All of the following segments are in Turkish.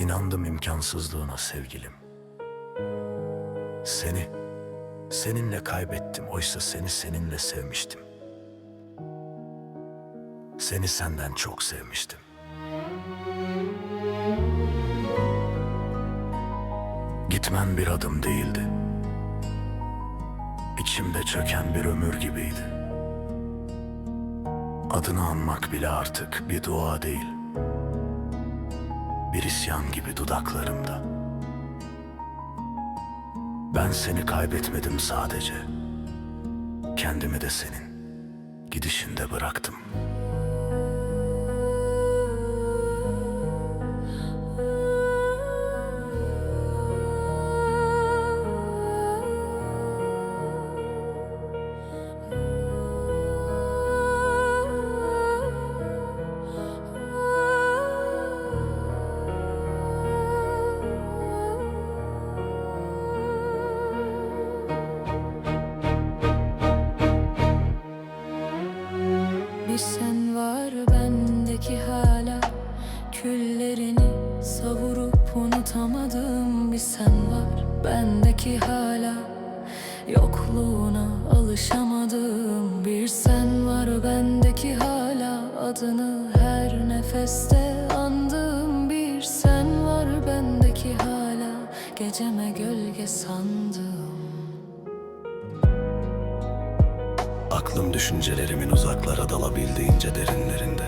İnandım imkansızlığına sevgilim. Seni, seninle kaybettim. Oysa seni seninle sevmiştim. Seni senden çok sevmiştim. Gitmen bir adım değildi. İçimde çöken bir ömür gibiydi. Adını anmak bile artık bir dua değil. Bir isyan gibi dudaklarımda. Ben seni kaybetmedim sadece. Kendimi de senin gidişinde bıraktım. Bir sen var bendeki hala Küllerini savurup unutamadığım bir sen var. Bendeki hala Yokluğuna alışamadığım bir sen var. Bendeki hala Adını her nefeste andığım bir sen var. Bendeki hala Geceme gölge sandığım Aklım düşüncelerimin uzaklara dalabildiğince derinlerinde.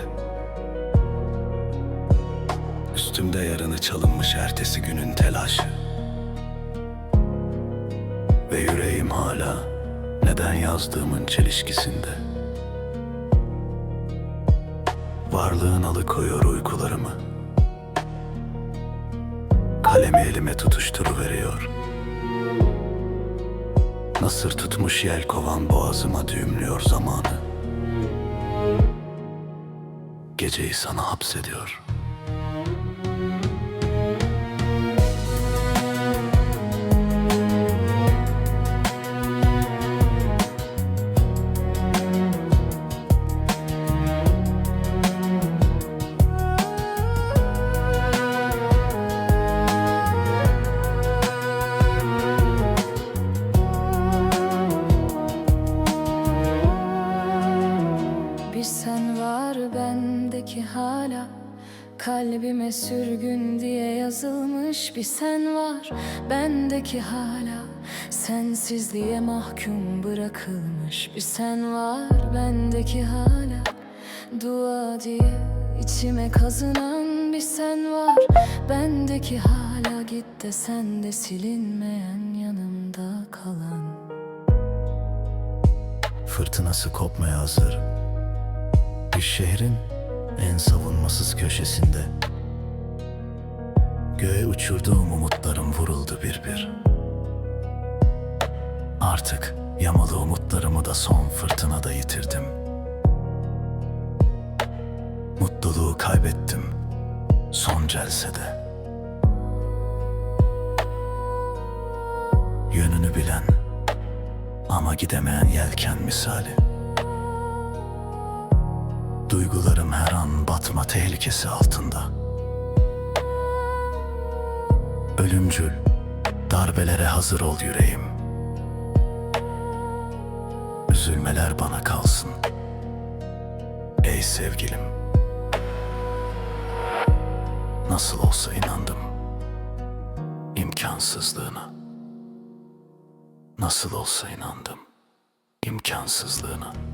Üstümde yarını çalınmış ertesi günün telaşı. Ve yüreğim hala neden yazdığımın çelişkisinde. Varlığın alıkoyuyor uykularımı. Kalemi elime tutuşturuveriyor. Nasır tutmuş yel kovan boğazıma düğümlüyor zamanı. Geceyi sana hapsediyor. Bendeki hala Kalbime sürgün diye yazılmış bir sen var. Bendeki hala Sensizliğe mahkum bırakılmış bir sen var. Bendeki hala Dua diye içime kazınan bir sen var. Bendeki hala Git de sen de silinmeyen yanımda kalan. Fırtınası kopmaya hazır. Bir şehrin en savunmasız köşesinde. Göğe uçurduğum umutlarım vuruldu bir bir. Artık yamalı umutlarımı da son fırtınada yitirdim. Mutluluğu kaybettim son celsede. Yönünü bilen ama gidemeyen yelken misali. Duygularım her an batma tehlikesi altında. Ölümcül darbelere hazır ol yüreğim. Üzülmeler bana kalsın. Ey sevgilim. Nasıl olsa inandım imkansızlığına. Nasıl olsa inandım imkansızlığına.